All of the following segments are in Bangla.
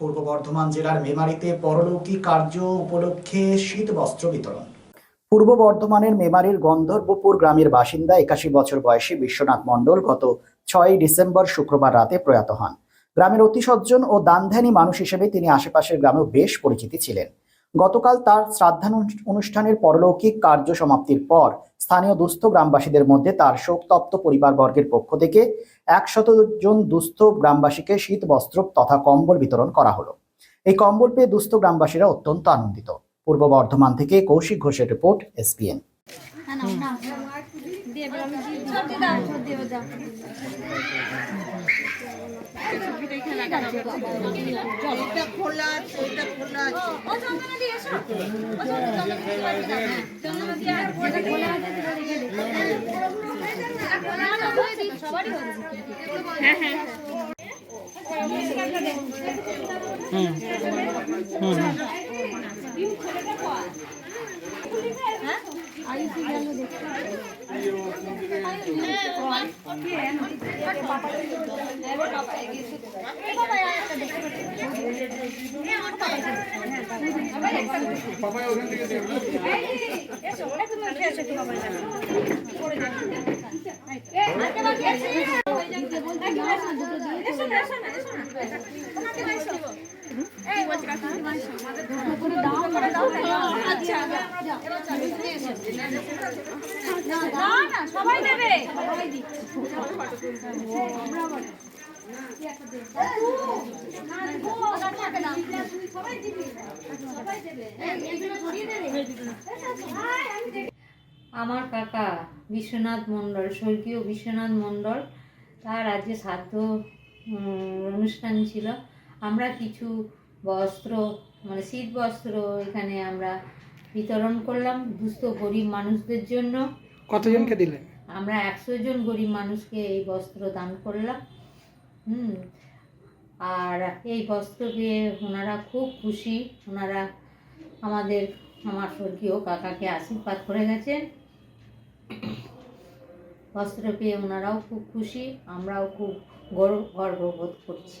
পূর্ব বর্ধমান জেলার মেমারিতে পরলৌকিক কার্য উপলক্ষে শীত বস্ত্র বিতরণ। পূর্ব বর্ধমানের মেমারির গন্ধর্বপুর গ্রামের বাসিন্দা একাশি বছর বয়সী বিশ্বনাথ মণ্ডল গত ছয় ডিসেম্বর শুক্রবার রাতে প্রয়াত হন। গ্রামের অতি সজ্জন ও দানধ্যানী মানুষ হিসেবে তিনি আশেপাশের গ্রামেও বেশ পরিচিতি ছিলেন। গতকাল তার শ্রাদ্ধান অনুষ্ঠানের পরলৌকিক কার্য সমাপ্তির পর স্থানীয় দুস্থ গ্রামবাসীদের মধ্যে তার শোকতপ্ত পরিবারবর্গের পক্ষ থেকে একশত জন দুস্থ গ্রামবাসীকে শীত বস্ত্র তথা কম্বল বিতরণ করা হলো। এই কম্বল পেয়ে দুস্থ গ্রামবাসীরা অত্যন্ত আনন্দিত। পূর্ব বর্ধমান থেকে কৌশিক ঘোষের রিপোর্ট, এসপিএন। এবার আমি সত্যি দাও সত্যি দাও এটা খোলা আছে এটা খোলা আছে ও চন্দনা দিয়ে এসো ও চন্দনা দিয়ে চন্দনা দিয়ে আর বলে খোলা আছে তুলে রেখে দে না না হয়ে দিই সবারই হয়ে দিই হ্যাঁ হ্যাঁ আমার কাকা বিশ্বনাথ মণ্ডল, স্বর্গীয় বিশ্বনাথ মণ্ডল, তার আজকে শ্রাদ্ধ অনুষ্ঠান ছিল। আমরা কিছু বস্ত্র মানে শীত বস্ত্র এখানে আমরা বিতরণ করলাম দুস্থ গরিব মানুষদের জন্য। কতজনকে দিলেন? আমরা একশো জন গরিব মানুষকে এই বস্ত্র দান করলাম। হুম। আর এই বস্ত্র পেয়ে ওনারা খুব খুশি। ওনারা আমাদের আমার স্বর্গীয় কাকাকে আশীর্বাদ করে গেছেন। বস্ত্র পেয়ে ওনারাও খুব খুশি। আমরাও খুব গর্ব গর্ববোধ করছি।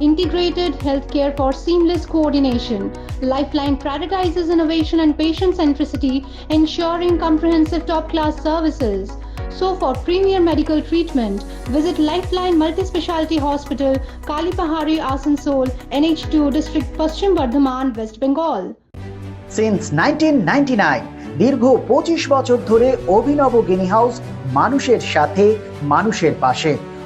integrated healthcare for seamless coordination. Lifeline prioritizes innovation and patient centricity, ensuring comprehensive top class services. So, for premier medical treatment, visit Lifeline Multi Speciality Hospital, Kalipahari, Asansol, NH2 District, Paschim Bardhaman, West Bengal. Since nineteen দীর্ঘ পঁচিশ বছর ধরে অভিনব গিনি হাউস মানুষের সাথে মানুষের পাশে